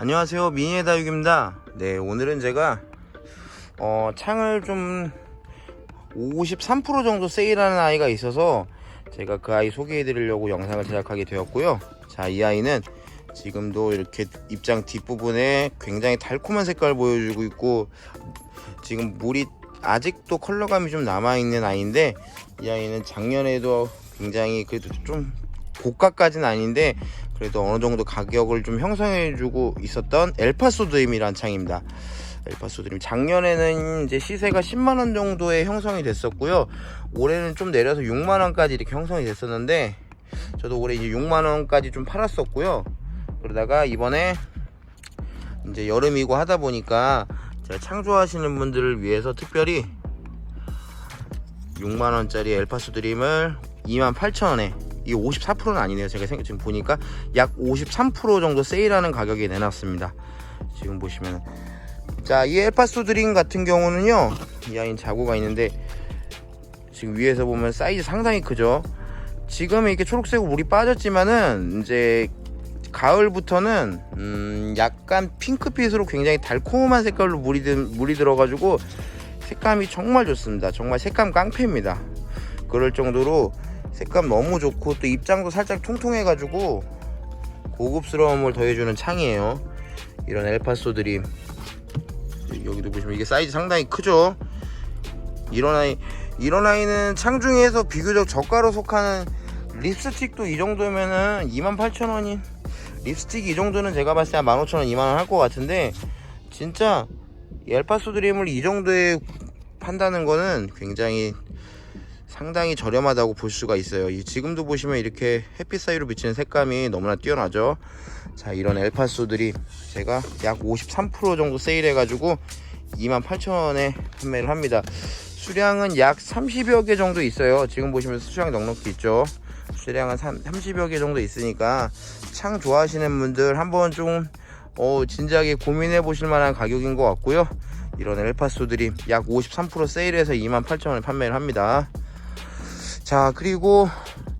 안녕하세요. 미니의 다육입니다. 네 오늘은 제가 어, 창을 좀 53% 정도 세일하는 아이가 있어서 제가 그 아이 소개해 드리려고 영상을 제작하게 되었고요. 자 이 아이는 지금도 이렇게 입장 뒷부분에 굉장히 달콤한 색깔을 보여주고 있고 지금 물이 아직도 컬러감이 좀 남아있는 아이인데 이 아이는 작년에도 굉장히 그래도 좀 고가까지는 아닌데 그래도 어느 정도 가격을 좀 형성해주고 있었던 엘파소 드림이란 창입니다. 엘파소 드림 작년에는 이제 시세가 10만 원 정도에 형성이 됐었고요. 올해는 좀 내려서 6만 원까지 이렇게 형성이 됐었는데 저도 올해 이제 6만 원까지 좀 팔았었고요. 그러다가 이번에 이제 여름이고 하다 보니까 제가 창 좋아하시는 분들을 위해서 특별히 6만 원짜리 엘파소 드림을 2만 8천 원에 이 54%는 아니네요. 제가 지금 보니까 약 53% 정도 세일하는 가격에 내놨습니다. 지금 보시면 자, 이 엘파소 드림 같은 경우는요. 이 아이는 자구가 있는데 지금 위에서 보면 사이즈 상당히 크죠. 지금 이렇게 초록색 물이 빠졌지만은 이제 가을부터는 음 약간 핑크빛으로 굉장히 달콤한 색깔로 물이 들, 물이 들어가지고 색감이 정말 좋습니다. 정말 색감 깡패입니다. 그럴 정도로 색감 너무 좋고 또 입장도 살짝 통통해가지고 고급스러움을 더해주는 창이에요. 이런 엘파소 드림 여기도 보시면 이게 사이즈 상당히 크죠. 이런 아이 이런 아이는 창 중에서 비교적 저가로 속하는 립스틱도 이 정도면은 28,000원인 립스틱 이 정도는 제가 봤을 때한 15,000원, 2만원 할 것 같은데 진짜 이 엘파소 드림을 이 정도에 판다는 거는 굉장히 상당히 저렴하다고 볼 수가 있어요. 이 지금도 보시면 이렇게 햇빛 사이로 비치는 색감이 너무나 뛰어나죠. 자, 이런 엘파소들이 제가 약 53% 정도 세일해 가지고 28,000원에 판매를 합니다. 수량은 약 30여 개 정도 있어요. 지금 보시면 수량 넉넉히 있죠. 수량은 30여 개 정도 있으니까 창 좋아하시는 분들 한번 좀 어, 진지하게 고민해 보실 만한 가격인 것 같고요. 이런 엘파소들이 약 53% 세일해서 28,000원에 판매를 합니다. 자, 그리고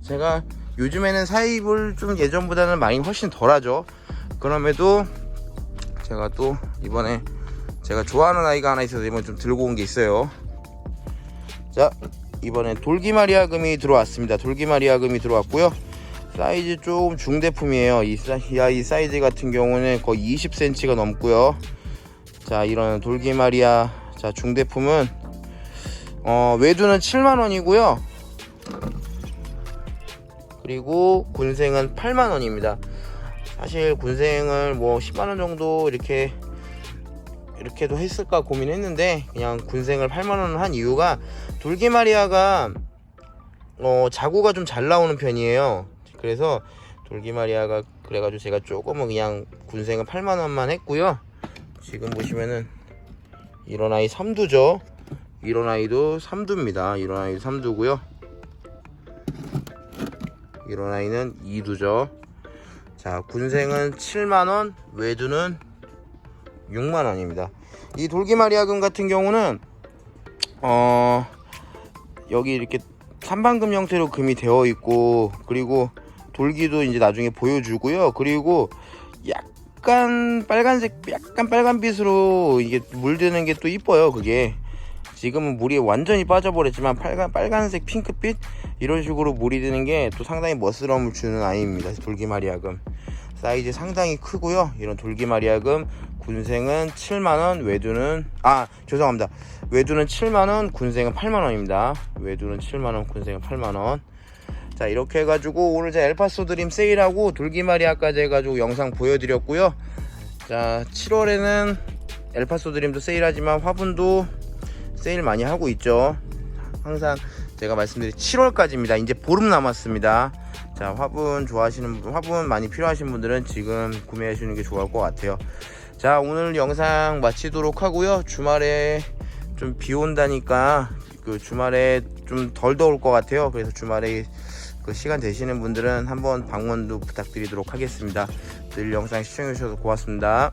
제가 요즘에는 사입을 좀 예전보다는 많이 훨씬 덜 하죠. 그럼에도 제가 또 이번에 제가 좋아하는 아이가 하나 있어서 이번 좀 들고 온 게 있어요. 자, 이번에 돌기마리아금이 들어왔습니다. 돌기마리아금이 들어왔고요. 사이즈 좀 중대품이에요. 이, 사, 이 사이즈 같은 경우는 거의 20cm가 넘고요. 자, 이런 돌기마리아 자 중대품은 어, 외두는 7만원이고요. 그리고 군생은 8만원입니다. 사실 군생을 뭐 10만원 정도 이렇게 이렇게도 했을까 고민했는데 그냥 군생을 8만원 한 이유가 돌기마리아가 어, 자구가 좀 잘 나오는 편이에요. 그래서 돌기마리아가 그래가지고 제가 조금은 그냥 군생은 8만원만 했고요. 지금 보시면은 이런 아이 3두죠. 이런 아이도 3두입니다. 이런 아이도 3두고요. 이런 아이는 2두죠. 자, 군생은 7만원, 외두는 6만원입니다. 이 돌기마리아금 같은 경우는, 어, 여기 이렇게 삼방금 형태로 금이 되어 있고, 그리고 돌기도 이제 나중에 보여주고요. 그리고 약간 빨간색, 약간 빨간빛으로 이게 물드는 게 또 이뻐요, 그게. 지금은 물이 완전히 빠져버렸지만 빨간, 빨간색 핑크빛 이런 식으로 물이 드는 게 또 상당히 멋스러움을 주는 아이입니다. 돌기마리아금 사이즈 상당히 크고요. 이런 돌기마리아금 군생은 7만원, 외두는 아 죄송합니다. 외두는 7만원, 군생은 8만원입니다. 외두는 7만원, 군생은 8만원. 자 이렇게 해가지고 오늘 제 엘파소 드림 세일하고 돌기마리아까지 해가지고 영상 보여드렸고요. 자 7월에는 엘파소 드림도 세일하지만 화분도 세일 많이 하고 있죠. 항상 제가 말씀드린 7월까지입니다. 이제 보름 남았습니다. 자, 화분 좋아하시는 분, 화분 많이 필요하신 분들은 지금 구매하시는 게 좋을 것 같아요. 자, 오늘 영상 마치도록 하고요. 주말에 좀 비 온다니까 그 주말에 좀 덜 더울 것 같아요. 그래서 주말에 그 시간 되시는 분들은 한번 방문도 부탁드리도록 하겠습니다. 늘 영상 시청해 주셔서 고맙습니다.